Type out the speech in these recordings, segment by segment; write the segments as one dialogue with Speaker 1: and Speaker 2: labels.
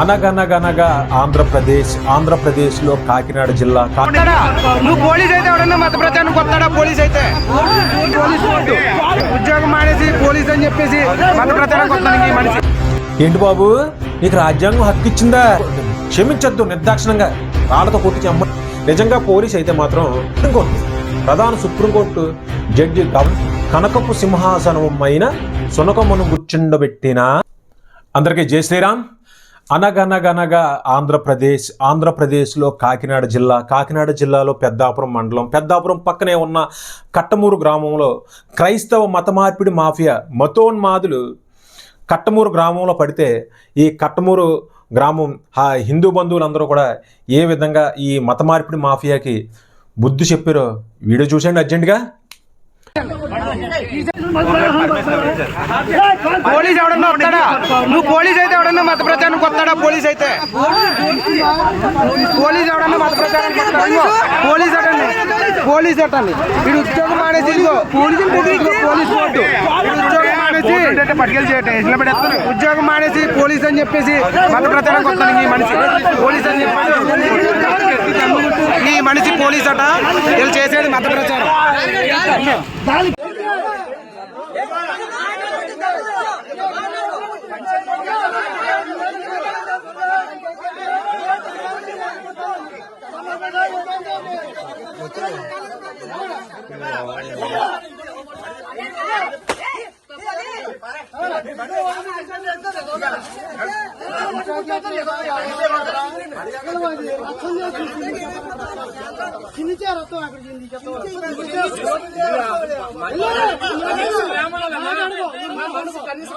Speaker 1: అనగనగనగా ఆంధ్రప్రదేశ్ ఆంధ్రప్రదేశ్లో కాకినాడ జిల్లా
Speaker 2: నువ్వు పోలీస్ అయితే ఎవడన్నా మత ప్రచారానికి వస్తాడా పోలీస్ అయితే. ఉద్యోగం మానేసి పోలీస్ అని చెప్పేసి మత ప్రచారానికి వస్తానికి ఈ మనిషి.
Speaker 1: ఏంటి బాబు? నీకు రాజ్యాంగం హక్కు ఇచ్చిందా క్షమించొద్దు నిర్దాక్షిణంగా. రాళ్ళతో కొట్టి చెమ్మ నిజంగా పోలీస్ అయితే మాత్రం సుప్రీంకోర్టు ప్రధాన సుప్రీంకోర్టు జడ్జి కనకపు సింహాసనమైన సునకమును గుర్చుండబెట్టిన అందరికీ జై శ్రీరామ్. అనగనగనగా ఆంధ్రప్రదేశ్ ఆంధ్రప్రదేశ్లో కాకినాడ జిల్లా కాకినాడ జిల్లాలో పెద్దాపురం మండలం. పెద్దాపురం పక్కనే ఉన్న కట్టమూరు గ్రామంలో క్రైస్తవ మత మార్పిడి మాఫియా మతోన్మాదులు కట్టమూరు గ్రామంలో పడితే ఈ కట్టమూరు గ్రామం ఆ హిందూ బంధువులందరూ కూడా ఏ విధంగా ఈ మత మార్పిడి మాఫియాకి బుద్ధి చెప్పారో వీడియో చూసండి అర్జెంటుగా.
Speaker 2: పోలీస్ ఎవడన్నా వస్తాడా? నువ్వు పోలీస్ అయితే ఎవడన్నా మత ప్రచారానికి వస్తాడా? పోలీస్ అయితే. పోలీస్ ఎవడన్నా మత ఇదిగో, పోలీస్ అటండి పోలీస్ అటండి వీడు ఉద్యోగం మానేసి పోలీస్ వీడు ఉద్యోగం మానేసి ఉద్యోగం మానేసి పోలీస్ అని చెప్పేసి మత ప్రచారానికి వస్తాను ఈ మనిషి. పోలీస్ అని చెప్పి ఈ మనిషి పోలీస్ అట. వీళ్ళు చేసేది మత ప్రచారం.
Speaker 3: చిన్నిచే రత్నం
Speaker 2: అక్కడికి కనీసం కనీసం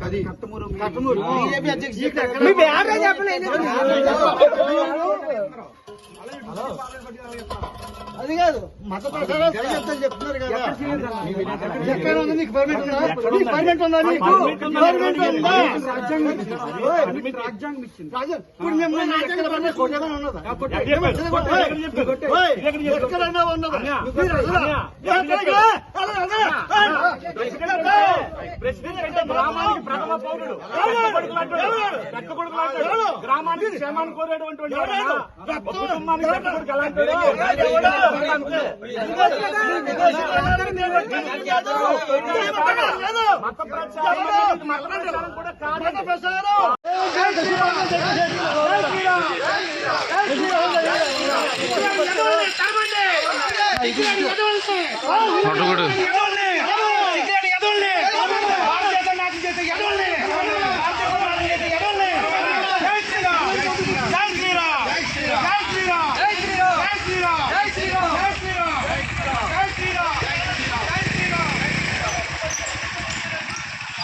Speaker 3: అది. కాదు. మత చెప్తాను చెప్తున్నారు కదా. ఎక్కడ ఉంది? నీకు పర్మిట్ ఉందా నీకు పర్మిట్ ఉందా? నీకు పర్మిట్ ఉందా? రాజ్యాంగం ఇప్పుడు మేము నేను ఎక్కడ పర్మిట్ కొట్టేదా ఉన్నదా? ఓయ్, ఎక్కడైనా ఉన్నదా? ప్రెసిడెంట్
Speaker 4: గ్రామానికి ప్రథమ పౌరుడు గ్రామానికి క్షేమాన్ని కోరేటువంటి కుటుంబానికి మత ప్రచారం మత ప్రచారం కూడా కాదు
Speaker 3: ప్రచారం నడుగుడు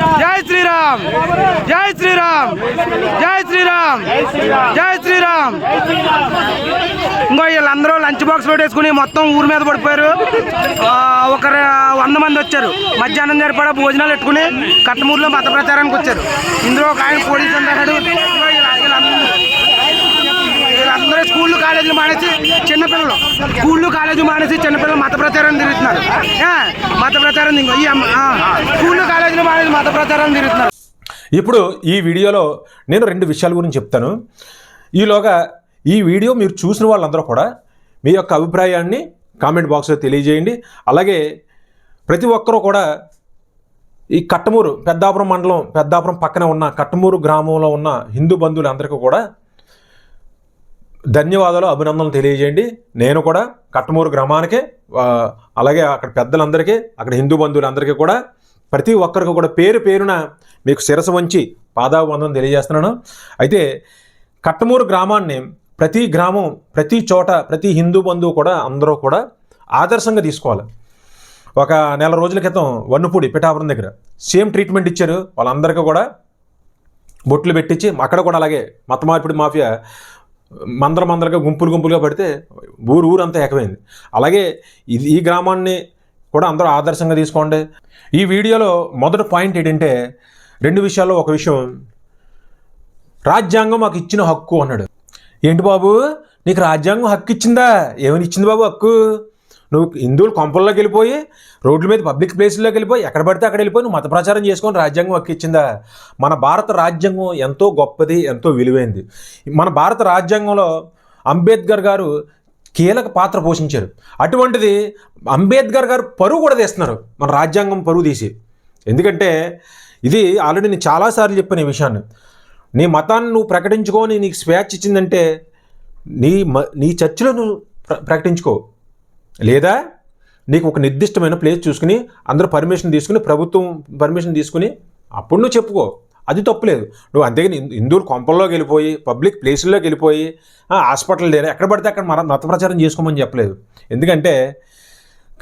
Speaker 2: జై శ్రీరామ్! జై శ్రీరామ్! జై శ్రీరామ్! జై శ్రీరామ్! ఇంకో వీళ్ళందరూ లంచ్ బాక్స్ పెట్టేసుకుని మొత్తం ఊరి మీద పడిపోయారు. ఆ, ఒక వంద మంది వచ్చారు. మధ్యాహ్నం సరిపడా భోజనాలు పెట్టుకుని కట్టమూరులో మత ప్రచారానికి వచ్చారు. ఇందులో ఒక ఆయన పోలీసు అంటాడు. వీళ్ళందరూ స్కూళ్ళు కాలేజీలు మానేసి చిన్నపిల్లలు. స్కూళ్ళు కాలేజీ మానేసి చిన్నపిల్లలు మత ప్రచారం తిరుగుతున్నారు. మత ప్రచారం తిరుగు- ఈ స్కూళ్ళు కాలేజీలు మానేసి మత ప్రచారం తిరుగుతున్నారు.
Speaker 1: ఇప్పుడు ఈ వీడియోలో నేను రెండు విషయాల గురించి చెప్తాను. ఈలోగా ఈ వీడియో మీరు చూసిన వాళ్ళందరూ కూడా మీ యొక్క అభిప్రాయాన్ని కామెంట్ బాక్స్లో తెలియజేయండి. అలాగే ప్రతి ఒక్కరూ కూడా ఈ కట్టమూరు పెద్దాపురం మండలం పెద్దాపురం పక్కన ఉన్న కట్టమూరు గ్రామంలో ఉన్న హిందూ బంధువులందరికీ కూడా ధన్యవాదాలు అభినందనలు తెలియజేయండి. నేను కూడా కట్టమూరు గ్రామానికి అలాగే అక్కడ పెద్దలందరికీ అక్కడ హిందూ బంధువులందరికీ కూడా ప్రతి ఒక్కరికి కూడా పేరు పేరున మీకు శిరస వంచి పాదాభివందనం తెలియజేస్తున్నాను. అయితే కట్టమూరు గ్రామాన్ని ప్రతి గ్రామం ప్రతి చోట ప్రతి హిందూ బంధువు కూడా అందరూ కూడా ఆదర్శంగా తీసుకోవాలి. ఒక నెల రోజుల క్రితం వన్నుపూడి పిఠాపురం దగ్గర సేమ్ ట్రీట్మెంట్ ఇచ్చారు. వాళ్ళందరికీ కూడా బొట్లు పెట్టించి అక్కడ కూడా అలాగే మత మార్పిడి మాఫియా మందర మందరగా గుంపులు గుంపులుగా పడితే ఊరు ఊరంతా ఏకమైంది. అలాగే ఇది ఈ గ్రామాన్ని కూడా అందరూ ఆదర్శంగా తీసుకోండి. ఈ వీడియోలో మొదటి పాయింట్ ఏంటంటే రెండు విషయాల్లో ఒక విషయం. రాజ్యాంగం మాకు ఇచ్చిన హక్కు అన్నాడు. ఏంటి బాబు? నీకు రాజ్యాంగం హక్కు ఇచ్చిందా? ఏమని ఇచ్చింది బాబు హక్కు? నువ్వు హిందువులు కొంపల్లోకి వెళ్ళిపోయి రోడ్ల మీద పబ్లిక్ ప్లేస్లోకి వెళ్ళిపోయి ఎక్కడ పడితే అక్కడ వెళ్ళిపోయి నువ్వు మత ప్రచారం చేసుకొని రాజ్యాంగం హక్కు మన భారత రాజ్యాంగం ఎంతో గొప్పది ఎంతో విలువైంది. మన భారత రాజ్యాంగంలో అంబేద్కర్ గారు కీలక పాత్ర పోషించారు. అటువంటిది అంబేద్కర్ గారు పరువు కూడా తీస్తున్నారు. మన రాజ్యాంగం పరువు తీసి. ఎందుకంటే ఇది ఆల్రెడీ నేను చాలాసార్లు చెప్పిన ఈ విషయాన్ని. నీ మతాన్ని నువ్వు ప్రకటించుకొని నీకు స్వేచ్ఛ ఇచ్చిందంటే నీ మ నీ చర్చిలో నువ్వు ప్ర ప్రకటించుకో. లేదా నీకు ఒక నిర్దిష్టమైన ప్లేస్ చూసుకుని అందరూ పర్మిషన్ తీసుకుని ప్రభుత్వం పర్మిషన్ తీసుకుని అప్పుడు నువ్వు చెప్పుకో. అది తప్పులేదు నువ్వు అంతేగాని హిందువులు కొంపల్లోకి వెళ్ళిపోయి పబ్లిక్ ప్లేసుల్లోకి వెళ్ళిపోయి హాస్పిటల్ దగ్గర ఎక్కడ పడితే అక్కడ మన మత ప్రచారం చేసుకోమని చెప్పలేదు. ఎందుకంటే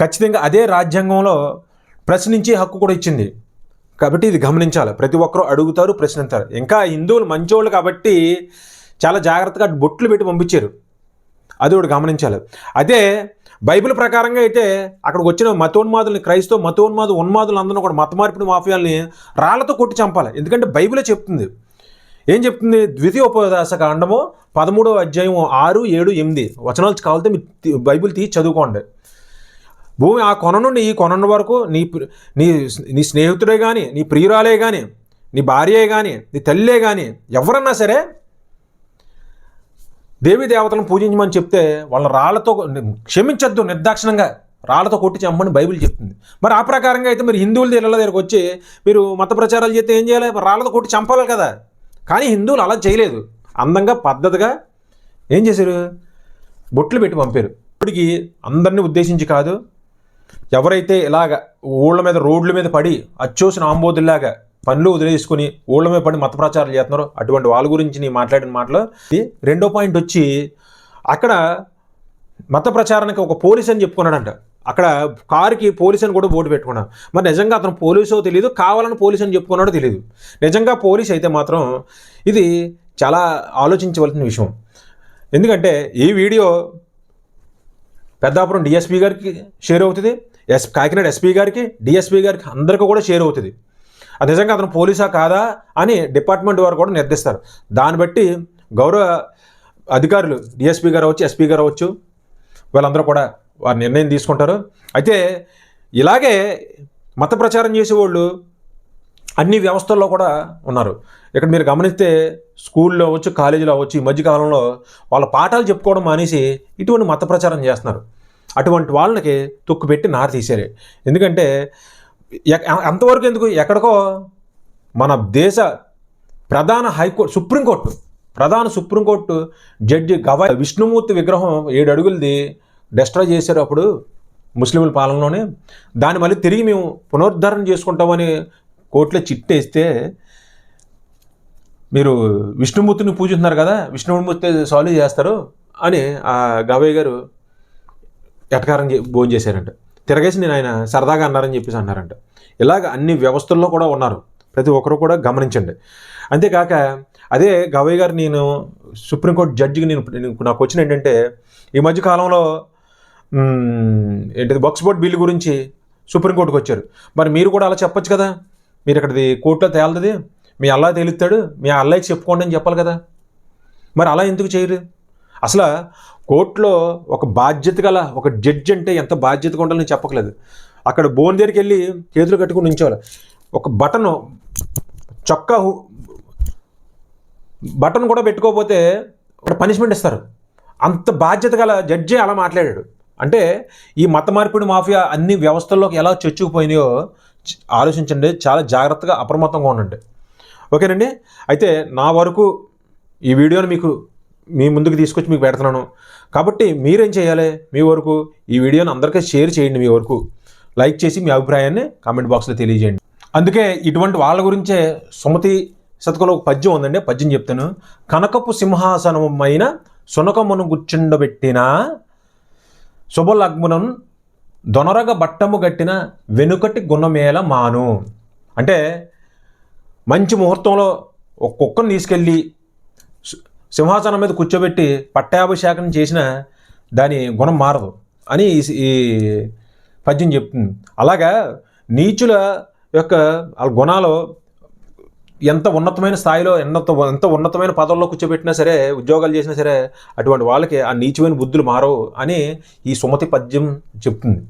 Speaker 1: ఖచ్చితంగా అదే రాజ్యాంగంలో ప్రశ్నించే హక్కు కూడా ఇచ్చింది. కాబట్టి ఇది గమనించాలి. ప్రతి ఒక్కరూ అడుగుతారు ప్రశ్నిస్తారు ఇంకా హిందువులు మంచోళ్ళు కాబట్టి చాలా జాగ్రత్తగా బొట్లు పెట్టి పంపించారు. అది ఒకటి గమనించాలి. అదే బైబిల్ ప్రకారంగా అయితే అక్కడికి వచ్చిన మతోన్మాదుల్ని క్రైస్తవ మతోన్మాదు ఉన్మాదులు అందరూ కూడా మత మార్పిడి మాఫియాల్ని రాళ్ళతో కొట్టి చంపాలి. ఎందుకంటే బైబిలే చెప్తుంది. ఏం చెప్తుంది? ద్వితీయ ఉపదాస కాండము పదమూడవ అధ్యాయం ఆరు ఏడు ఎనిమిది వచనాలు కావాలితే మీరు బైబిల్ తీసి చదువుకోండి. భూమి ఆ కొన నుండి ఈ కొన వరకు నీ ప్రి- నీ నీ స్నేహితుడే కానీ నీ ప్రియురాలే కానీ నీ భార్యే కానీ నీ తల్లే కానీ ఎవరన్నా సరే దేవీ దేవతలను పూజించమని చెప్తే వాళ్ళ రాళ్ళతో క్షమించద్దు నిర్దాక్షిణంగా రాళ్ళతో కొట్టి చంపని బైబిల్ చెప్తుంది. మరి ఆ ప్రకారంగా అయితే మీరు హిందువుల ఇళ్ళ దగ్గరకు వచ్చి మీరు మత ప్రచారాలు చేస్తే ఏం చేయాలి? రాళ్ళతో కొట్టి చంపాలి కదా. కానీ హిందువులు అలా చేయలేదు. అందంగా పద్ధతిగా ఏం చేశారు? బొట్లు పెట్టి పంపారు. ఇప్పటికి అందరినీ ఉద్దేశించి కాదు ఎవరైతే ఇలాగ ఊళ్ళ మీద రోడ్ల మీద పడి అచ్చోసిన ఆంబోతుల్లాగా పనులు వదిలేసుకుని ఊళ్ళ మీద పడి మత ప్రచారాలు చేస్తున్నారు. అటువంటి వాళ్ళ గురించి నేను మాట్లాడిన మాటలో. ఇది రెండో పాయింట్ వచ్చి అక్కడ మత ప్రచారానికి ఒక పోలీస్ అని చెప్పుకున్నాడంట. అక్కడ కారుకి పోలీస్ అని కూడా బోర్డు పెట్టుకున్నాడు. మరి నిజంగా అతను పోలీసో తెలియదు కావాలని పోలీస్ అని చెప్పుకున్నాడో తెలియదు నిజంగా పోలీస్ అయితే మాత్రం ఇది చాలా ఆలోచించవలసిన విషయం. ఎందుకంటే ఈ వీడియో పెద్దాపురం డిఎస్పీ గారికి షేర్ అవుతుంది. ఎస్ కాకినాడ ఎస్పీ గారికి డిఎస్పీ గారికి అందరికీ కూడా షేర్ అవుతుంది. అది నిజంగా అతను పోలీసా కాదా? అని డిపార్ట్మెంట్ వారు కూడా నిర్ధిస్తారు దాన్ని బట్టి గౌరవ అధికారులు డిఎస్పీ గారు అవచ్చు ఎస్పీ గారు అవచ్చు వీళ్ళందరూ కూడా వారి నిర్ణయం తీసుకుంటారు. అయితే ఇలాగే మత ప్రచారం చేసేవాళ్ళు అన్ని వ్యవస్థల్లో కూడా ఉన్నారు. ఇక్కడ మీరు గమనిస్తే స్కూల్లో అవ్వచ్చు కాలేజీలో అవ్వచ్చు ఈ మధ్యకాలంలో వాళ్ళ పాఠాలు చెప్పుకోవడం మానేసి ఇటువంటి మత ప్రచారం చేస్తున్నారు. అటువంటి వాళ్ళకి తొక్కు పెట్టి నార తీశారు ఎందుకంటే అంతవరకు ఎందుకు? ఎక్కడికో మన దేశ ప్రధాన హైకోర్టు సుప్రీంకోర్టు ప్రధాన supreme court judge Gavai Vishnumurthy విగ్రహం ఏడు అడుగులది డెస్ట్రాయ్ చేశారు అప్పుడు ముస్లింల పాలనలోనే. దాన్ని మళ్ళీ తిరిగి మేము పునరుద్ధరణ చేసుకుంటామని కోర్టులో చిట్టేస్తే మీరు విష్ణుమూర్తిని పూజిస్తున్నారు కదా విష్ణుమూర్తి సాల్వ్ చేస్తారు అని ఆ గవయ్య గారు ఎటకారం చే- భోజనం చేశారంట. తిరగేసి నేను ఆయన సరదాగా అన్నారని చెప్పేసి అన్నారంట. ఇలాగ అన్ని వ్యవస్థల్లో కూడా ఉన్నారు. ప్రతి ఒక్కరు కూడా గమనించండి. అంతేకాక అదే గవయ్య గారు నేను సుప్రీంకోర్టు జడ్జికి నేను నేను- నాకు వచ్చిన ఏంటంటే ఈ మధ్య కాలంలో ఏంటిది బాక్స్ బోర్డ్ బిల్లు గురించి సుప్రీంకోర్టుకు వచ్చారు. మరి మీరు కూడా అలా చెప్పొచ్చు కదా? మీరు ఇక్కడది కోర్టులో తేలది మీ అల్లా తేలుతాడు మీ అల్లాకి చెప్పుకోండి అని చెప్పాలి కదా? మరి అలా ఎందుకు చేయరు? అసలు కోర్టులో ఒక బాధ్యత గల ఒక జడ్జి అంటే ఎంత బాధ్యతగా ఉండాలని చెప్పకలేదు. చెప్పట్లేదు అక్కడ బోన్ దగ్గరికి వెళ్ళి చేతులు కట్టుకుని నించోవాలి. ఒక బటన్ చొక్కా బటన్ కూడా పెట్టుకోకపోతే పనిష్మెంట్ ఇస్తారు. అంత బాధ్యత గల జడ్జి అలా మాట్లాడాడు. అంటే ఈ మత మార్పిడి మాఫియా అన్ని వ్యవస్థల్లోకి ఎలా చొచ్చుకుపోయినాయో ఆలోచించండి. చాలా జాగ్రత్తగా అప్రమత్తంగా ఉండండి. ఓకేనండి? అయితే నా వరకు ఈ వీడియోని మీకు మీ ముందుకు తీసుకొచ్చి మీకు పెడుతున్నాను. కాబట్టి మీరేం చేయాలి? మీ వరకు ఈ వీడియోని అందరికీ షేర్ చేయండి మీ వరకు. లైక్ చేసి మీ అభిప్రాయాన్ని కామెంట్ బాక్స్లో తెలియజేయండి. అందుకే ఇటువంటి వాళ్ళ గురించే సుమతి శతకంలో ఒక పద్యం ఉందండి. పద్యం చెప్తాను. కనకపు సింహాసనమైన సునకమును గుర్చుండబెట్టిన శుభలగ్మునం దొనరగ బట్టము గట్టిన వెనుకటి గుణమేల మాను. అంటే మంచి ముహూర్తంలో ఒక కుక్కను తీసుకెళ్ళి సింహాసనం మీద కూర్చోబెట్టి పట్టాభిషేకం చేసిన దాని గుణం మారదు అని ఈ- పద్యం చెప్తుంది. అలాగా నీచుల యొక్క వాళ్ళ గుణాలు ఎంత ఉన్నతమైన స్థాయిలో ఎంత ఎంత ఉన్నతమైన పదవుల్లో కూర్చోబెట్టినా సరే ఉద్యోగాలు చేసినా సరే అటువంటి వాళ్ళకి ఆ నీచమైన బుద్ధులు మారవు అని ఈ సుమతి పద్యం చెప్తుంది.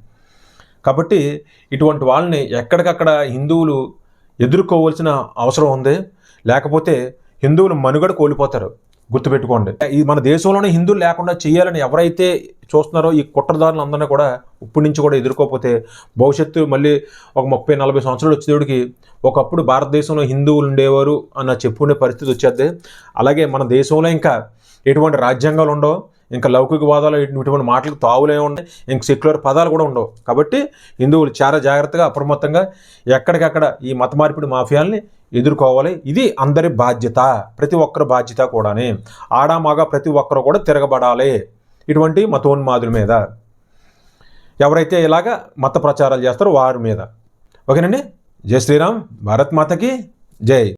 Speaker 1: కాబట్టి ఇటువంటి వాళ్ళని ఎక్కడికక్కడ హిందువులు ఎదుర్కోవాల్సిన అవసరం ఉంది. లేకపోతే హిందువులు మనుగడ కోల్పోతారు. గుర్తుపెట్టుకోండి. ఈ మన దేశంలోనే హిందువులు లేకుండా చేయాలని ఎవరైతే చూస్తున్నారో ఈ కుట్రదారులు అందరినీ కూడా ఇప్పటి నుంచి కూడా ఎదుర్కోకపోతే భవిష్యత్తు మళ్ళీ ఒక ముప్పై నలభై సంవత్సరాలు వచ్చేటికి ఒకప్పుడు భారతదేశంలో హిందువులు ఉండేవారు అన్న చెప్పుకునే పరిస్థితి వచ్చేది. అలాగే మన దేశంలో ఇంకా ఎటువంటి రాజ్యాంగాలు ఉండవు. ఇంకా లౌకికవాదాలు ఇటువంటి మాటలకు తావులే ఉండవు. ఇంక సెక్యులర్ పదాలు కూడా ఉండవు. కాబట్టి హిందువులు చాలా జాగ్రత్తగా అప్రమత్తంగా ఎక్కడికక్కడ ఈ మత మార్పిడి మాఫియాల్ని ఎదుర్కోవాలి. ఇది అందరి బాధ్యత ప్రతి ఒక్కరి బాధ్యత కూడానే. ఆడామాగా ప్రతి ఒక్కరు కూడా తిరగబడాలి. ఇటువంటి మతోన్మాదుల మీద. ఎవరైతే ఇలాగ మత ప్రచారాలు చేస్తారో వారి మీద. ఓకేనండి? జై శ్రీరామ్. భారత్ మాతకి జై.